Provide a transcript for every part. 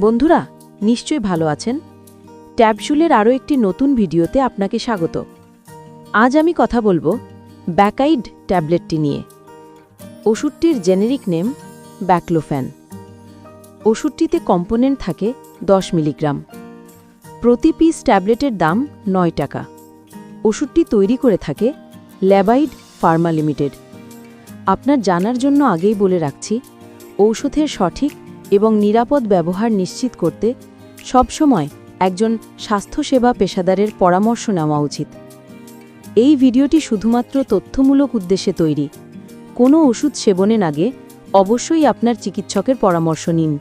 বন্ধুরা, নিশ্চয়ই ভালো আছেন? ট্যাবসুলের আরও একটি নতুন ভিডিওতে আপনাকে স্বাগত। আজ আমি কথা বলব ব্যাকাইড ট্যাবলেটটি নিয়ে। ওষুধটির জেনেরিক নেম ব্যাকলোফ্যান। ওষুধটিতে কম্পোনেন্ট থাকে দশ মিলিগ্রাম। প্রতি পিস ট্যাবলেটের দাম নয় টাকা। ওষুধটি তৈরি করে থাকে ল্যাবাইড ফার্মা লিমিটেড। আপনার জানার জন্য আগেই বলে রাখছি, ঔষধের সঠিক এবং নিরাপদ ব্যবহার নিশ্চিত করতে সবসময় একজন স্বাস্থ্যসেবা পেশাদারের পরামর্শ নেওয়া উচিত। এই ভিডিওটি শুধুমাত্র তথ্যমূলক উদ্দেশ্যে তৈরি। কোনো ওষুধ সেবনের আগে অবশ্যই আপনার চিকিৎসকের পরামর্শ নিন।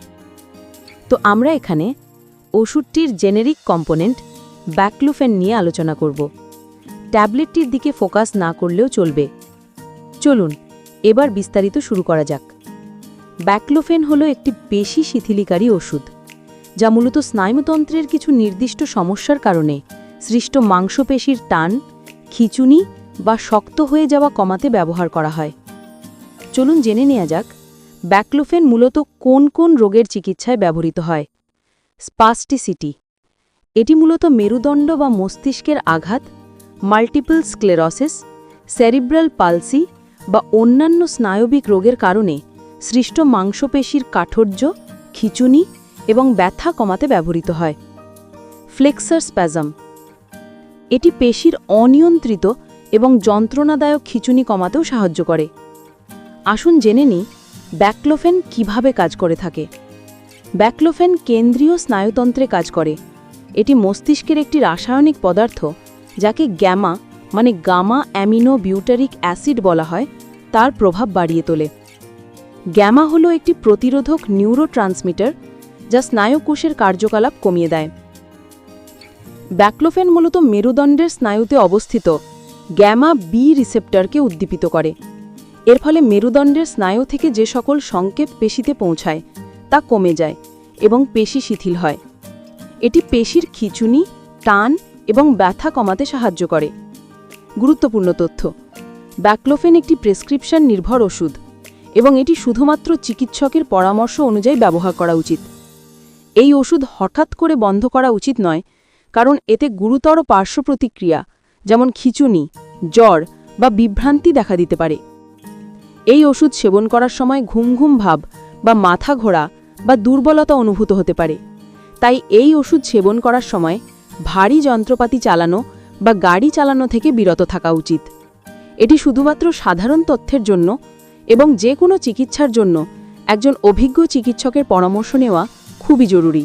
তো আমরা এখানে ওষুধটির জেনেরিক কম্পোনেন্ট ব্যাকলুফেন নিয়ে আলোচনা করব। ট্যাবলেটটির দিকে ফোকাস না করলেও চলবে। চলুন, এবার বিস্তারিত শুরু করা যাক। ব্যাকলোফেন হল একটি পেশি শিথিলিকারী ওষুধ, যা মূলত স্নায়ুতন্ত্রের কিছু নির্দিষ্ট সমস্যার কারণে সৃষ্ট মাংসপেশির টান, খিচুনি বা শক্ত হয়ে যাওয়া কমাতে ব্যবহার করা হয়। চলুন জেনে নেওয়া যাক, ব্যাকলোফেন মূলত কোন কোন রোগের চিকিৎসায় ব্যবহৃত হয়। স্পাস্টিসিটি, এটি মূলত মেরুদণ্ড বা মস্তিষ্কের আঘাত, মাল্টিপল স্ক্লেরসিস, সেরিব্রাল পালসি বা অন্যান্য স্নায়বিক রোগের কারণে সৃষ্ট মাংসপেশির কাঠোর্য, খিচুনি এবং ব্যথা কমাতে ব্যবহৃত হয়। Flexor spasm. এটি পেশির অনিয়ন্ত্রিত এবং যন্ত্রণাদায়ক খিচুনি কমাতেও সাহায্য করে। আসুন জেনে নিই ব্যাকলোফেন কীভাবে কাজ করে থাকে। ব্যাকলোফেন কেন্দ্রীয় স্নায়ুতন্ত্রে কাজ করে। এটি মস্তিষ্কের একটি রাসায়নিক পদার্থ যাকে গ্যামা মানে গামা অ্যামিনো বিউটারিক অ্যাসিড বলা হয়, তার প্রভাব বাড়িয়ে তোলে। গ্যামা হলো একটি প্রতিরোধক নিউরোট্রান্সমিটার যা স্নায়ুকোষের কার্যকলাপ কমিয়ে দেয়। ব্যাকলোফেন মূলত মেরুদণ্ডের স্নায়ুতে অবস্থিত গ্যামা বি রিসেপ্টরকে উদ্দীপিত করে। এর ফলে মেরুদণ্ডের স্নায়ু থেকে যে সকল সংকেত পেশিতে পৌঁছায়, তা কমে যায় এবং পেশি শিথিল হয়। এটি পেশির খিচুনি, টান এবং ব্যথা কমাতে সাহায্য করে। গুরুত্বপূর্ণ তথ্য, ব্যাকলোফেন একটি প্রেসক্রিপশন নির্ভর ওষুধ। এবং এটি শুধুমাত্র চিকিৎসকের পরামর্শ অনুযায়ী ব্যবহার করা উচিত। এই ওষুধ হঠাৎ করে বন্ধ করা উচিত নয়, কারণ এতে গুরুতর পার্শ্ব প্রতিক্রিয়া যেমন খিচুনি, জ্বর বা বিভ্রান্তি দেখা দিতে পারে। এই ওষুধ সেবন করার সময় ঘুম ঘুম ভাব বা মাথা ঘোরা বা দুর্বলতা অনুভূত হতে পারে। তাই এই ওষুধ সেবন করার সময় ভারী যন্ত্রপাতি চালানো বা গাড়ি চালানো থেকে বিরত থাকা উচিত। এটি শুধুমাত্র সাধারণ তথ্যের জন্য এবং যে কোনো চিকিৎসার জন্য একজন অভিজ্ঞ চিকিৎসকের পরামর্শ নেওয়া খুবই জরুরি।